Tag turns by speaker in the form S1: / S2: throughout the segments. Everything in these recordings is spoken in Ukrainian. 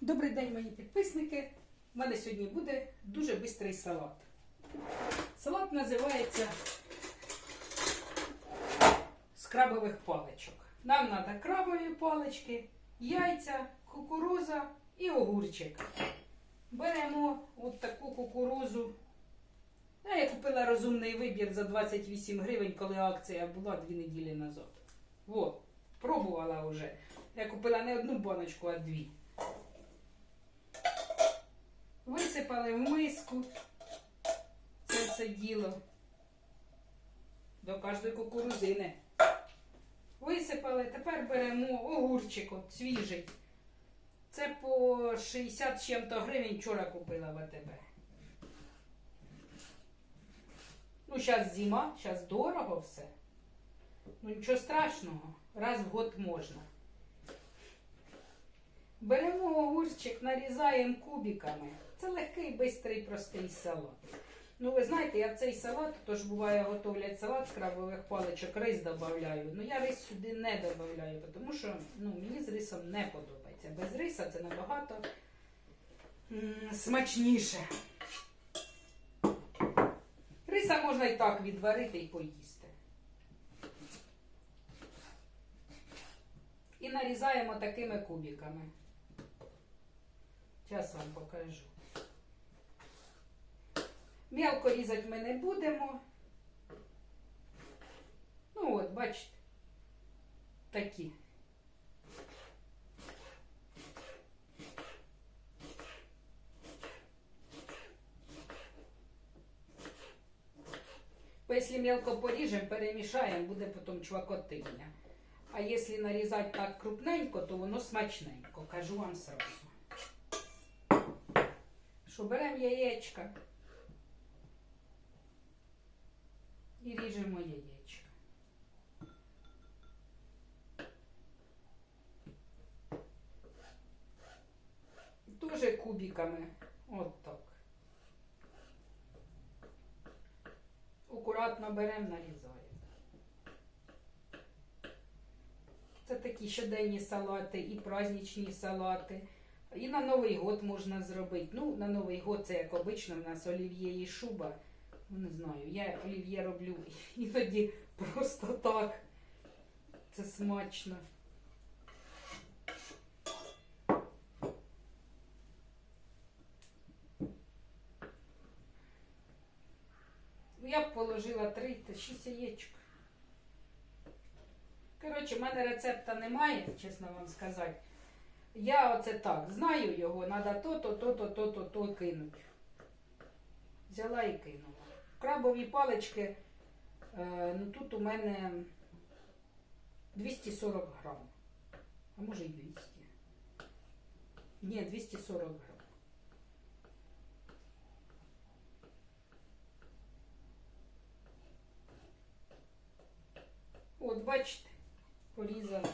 S1: Добрий день, мої підписники. У мене сьогодні буде дуже бистрий салат. Салат називається з крабових паличок. Нам треба крабові палички, яйця, кукуруза і огурчик. Беремо от таку кукурузу. Я купила розумний вибір за 28 гривень, коли акція була дві неділі назад. Во, пробувала вже. Я купила не одну баночку, а дві. Висипали в миску це все діло до кожної кукурузини. Висипали, тепер беремо огурчик от, свіжий. Це по 60 з чим-то гривень вчора купила в АТБ. Ну, зараз зима, зараз дорого все. Ну нічого страшного, раз в год можна. Беремо огурчик, нарізаємо кубиками. Це легкий, бистрий, простий салат. Ну, ви знаєте, я в цей салат, тож буває, готовлять салат з крабових паличок, рис додаю. Ну я рис сюди не додаю, тому що ну, мені з рисом не подобається. Без риса це набагато смачніше. Риса можна і так відварити і поїсти. І нарізаємо такими кубиками. Зараз вам покажу. Мелко різати ми не будемо. Ну от, бачите, такі. Бо якщо мелко поріжемо, перемішаємо, буде потім чвакотиння. А якщо нарізати так крупненько, то воно смачненько, кажу вам сразу. Що беремо яєчка і ріжемо яєчко. Дуже кубиками. От так. Акуратно беремо, нарізаємо. Це такі щоденні салати і праздничні салати. І на Новий год можна зробити. Ну, на Новий год це як обично, в нас олів'є і шуба. Ну, не знаю, я олів'є роблю іноді просто так. Це смачно. Я б положила 3 та 6 яєчок. Коротше, в мене рецепта немає, чесно вам сказати. Я оце так, знаю його, треба то-то, то-то, то-то, то кинути. Взяла і кинула. Крабові палички, е, ну тут у мене 240 грам. А може і 200. Ні, 240 грам. От, бачите, порізала.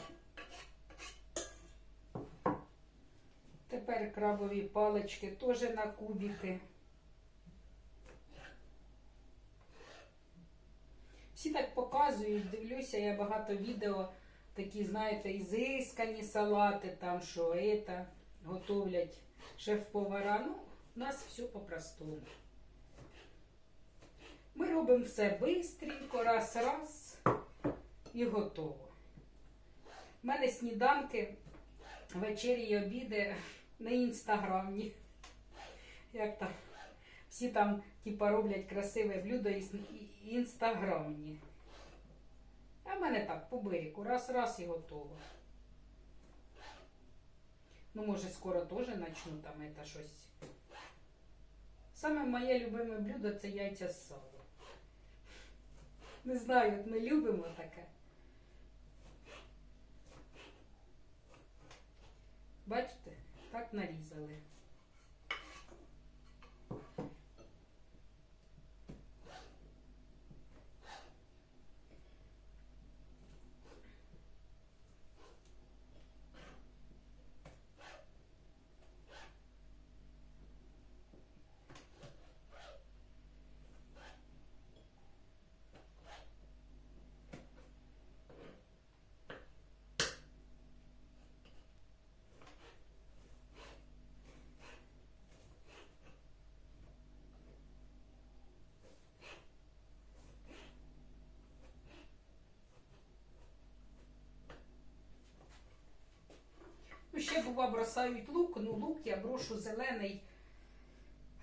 S1: Тепер крабові палички теж на кубики. Всі так показують, дивлюся, я багато відео, такі, знаєте, ізискані салати, там що это, готовлять шеф-повара. Ну, у нас все по-простому. Ми робимо все бистренько, раз-раз і готово. У мене сніданки, вечері і обіди на інстаграмні. Як там? Всі там, типа, роблять красиве блюдо інстаграмні. А в мене так, по берегу, раз-раз і готово. Ну, може, скоро теж начну там это щось. Саме моє любиме блюдо це яйця з салом. Не знаю, от ми любимо таке. Бачите, так нарізали. Ще бува бросають лук, ну лук я брошу зелений.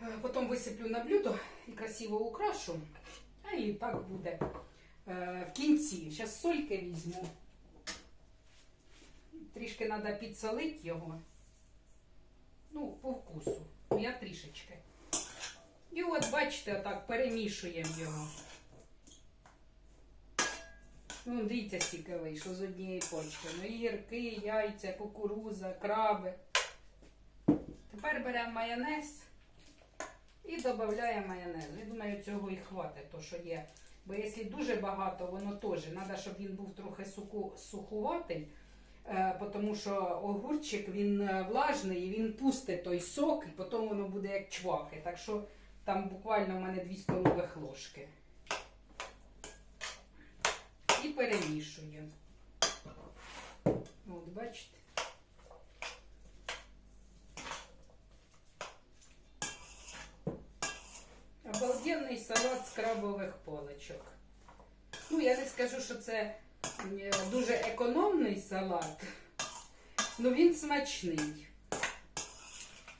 S1: Е, Потім висиплю на блюдо і красиво украшу. А і так буде е, в кінці. Зараз сольки візьму. Трішки треба підсолити його. Ну, по вкусу. Ну, Я трішечки. І от, бачите, отак перемішуємо його. Ну, дивіться, стільки вийшло з однієї почки. Ну, і гірки, яйця, кукуруза, краби. Тепер беремо майонез і додаємо майонез. Я думаю, цього і хватить, то що є. Бо якщо дуже багато, воно теж. Треба, щоб він був трохи суку, сухуватий, е, тому що огурчик він е, влажний, і він пустить той сок, і потім воно буде як чваки. Так що там буквально в мене 2 столових ложки. І перемішуємо. От, бачите. Обалденний салат з крабових паличок. Ну, я не скажу, що це е, дуже економний салат, але він смачний.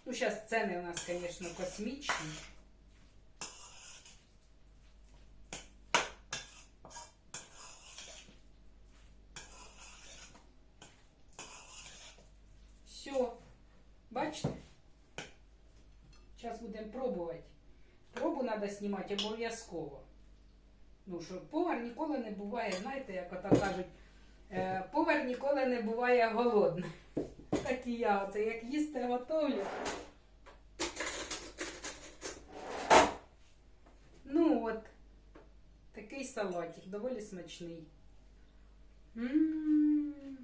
S1: Ну, зараз ціни у нас, звісно, космічні. Все. Бачите? Зараз будемо пробувати. Пробу треба знімати обов'язково. Ну, що повар ніколи не буває, знаєте, як ото кажуть, е, повар ніколи не буває голодним. Так і я, оце як їсти готовлю. Ну от, такий салатик, доволі смачний. М.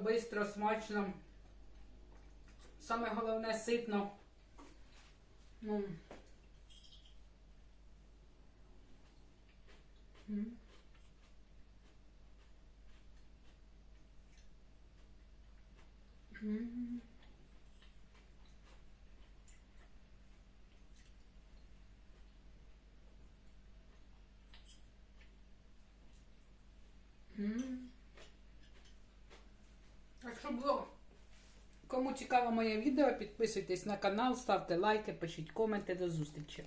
S1: бистро, смачно. Саме головне ситно. Ну. М. М. Так що було. Кому цікаво моє відео, підписуйтесь на канал, ставте лайки, пишіть коменти. До зустрічі.